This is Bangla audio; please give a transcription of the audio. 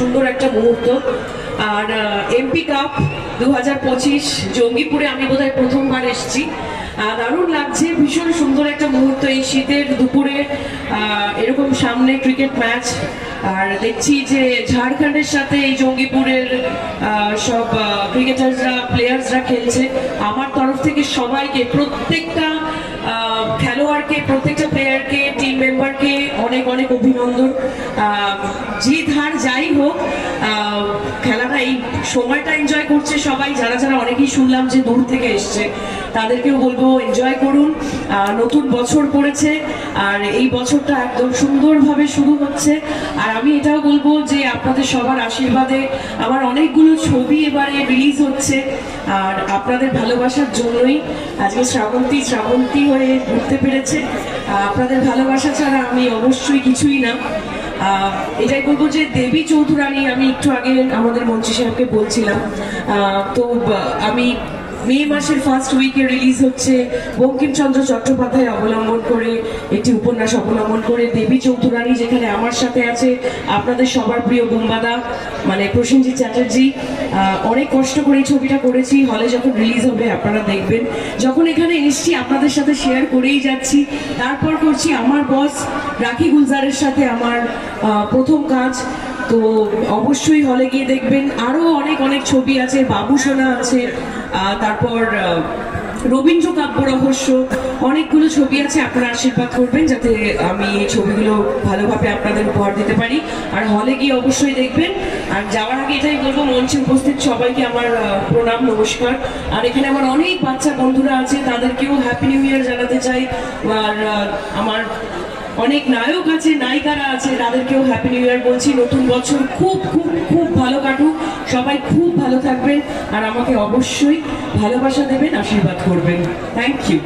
সুন্দর একটা মুহূর্ত। আর এমপি কাপ দু হাজার পঁচিশ জঙ্গিপুরে আমি বোধহয় প্রথমবার এসেছি। দারুণ লাগছে, ভীষণ সুন্দর একটা মুহূর্ত এই শীতের দুপুরে। এরকম সামনে ক্রিকেট ম্যাচ। আর দেখছি যে ঝাড়খণ্ডের সাথে এই জঙ্গিপুরের সব ক্রিকেটাররা প্লেয়ার্সরা খেলছে। আমার তরফ থেকে সবাইকে, প্রত্যেকটা খেলোয়াড়কে মেম্বারকে অনেক অনেক অভিনন্দন। জিত হার যাই হোক খেলাটা এই সময়টা এনজয় করছে সবাই, যারা যারা অনেকেই শুনলাম যে দূর থেকে এসছে, তাদেরকেও বলব এনজয় করুন। নতুন বছর পড়েছে, আর এই বছরটা একদম সুন্দরভাবে শুরু হচ্ছে। আর আমি এটাও বলব যে আপনাদের সবার আশীর্বাদে আমার অনেকগুলো ছবি এবারে রিলিজ হচ্ছে, আর আপনাদের ভালোবাসার জন্যই আজকে শ্রাবন্তী শ্রাবন্তী হয়ে ঘুরতে পেরেছে। আপনাদের ভালোবাসা ছাড়া আমি অবশ্যই কিছুই না। এটাই বলব যে দেবী চৌধুরানী, আমি একটু আগে আমাদের মন্ত্রী সাহেবকে বলছিলাম তো আমি মে মাসের ফার্স্ট উইকে রিলিজ হচ্ছে। বঙ্কিমচন্দ্র চট্টোপাধ্যায় অবলম্বন করে একটি উপন্যাস অবলম্বন করে দেবী চৌধুরানী, যেখানে আমার সাথে আছে আপনাদের সবার প্রিয় বুম্বাদা মানে প্রসেনজিৎ চ্যাটার্জি। অনেক কষ্ট করে এই ছবিটা করেছি, হলে যখন রিলিজ হবে আপনারা দেখবেন। যখন এখানে এসছি, আপনাদের সাথে শেয়ার করেই যাচ্ছি। তারপর করছি আমার বস রাখি গুলজারের সাথে আমার প্রথম কাজ। তো অবশ্যই হলে গিয়ে দেখবেন। আরও অনেক অনেক ছবি আছে, বাবু সোনা আছে তারপর রবীন্দ্র কাব্য রহস্য, অনেকগুলো ছবি আছে, আপনারা আশীর্বাদ করবেন যাতে আমি এই ছবিগুলো ভালোভাবে আপনাদের উপহার দিতে পারি। আর হলে গিয়ে অবশ্যই দেখবেন। আর যাওয়ার আগে এটাই বলব, মঞ্চে উপস্থিত সবাইকে আমার প্রণাম, নমস্কার। আর এখানে আমার অনেক বাচ্চা বন্ধুরা আছে, তাদেরকেও হ্যাপি নিউ ইয়ার জানাতে চাই। আর আমার অনেক নায়ক আছে, নায়িকারা আছে, তাদেরকেও হ্যাপি নিউ ইয়ার বলছি। নতুন বছর খুব খুব খুব ভালো কাটুক। সবাই খুব ভালো থাকবেন আর আমাকে অবশ্যই ভালোবাসা দেবেন, আশীর্বাদ করবেন। Thank you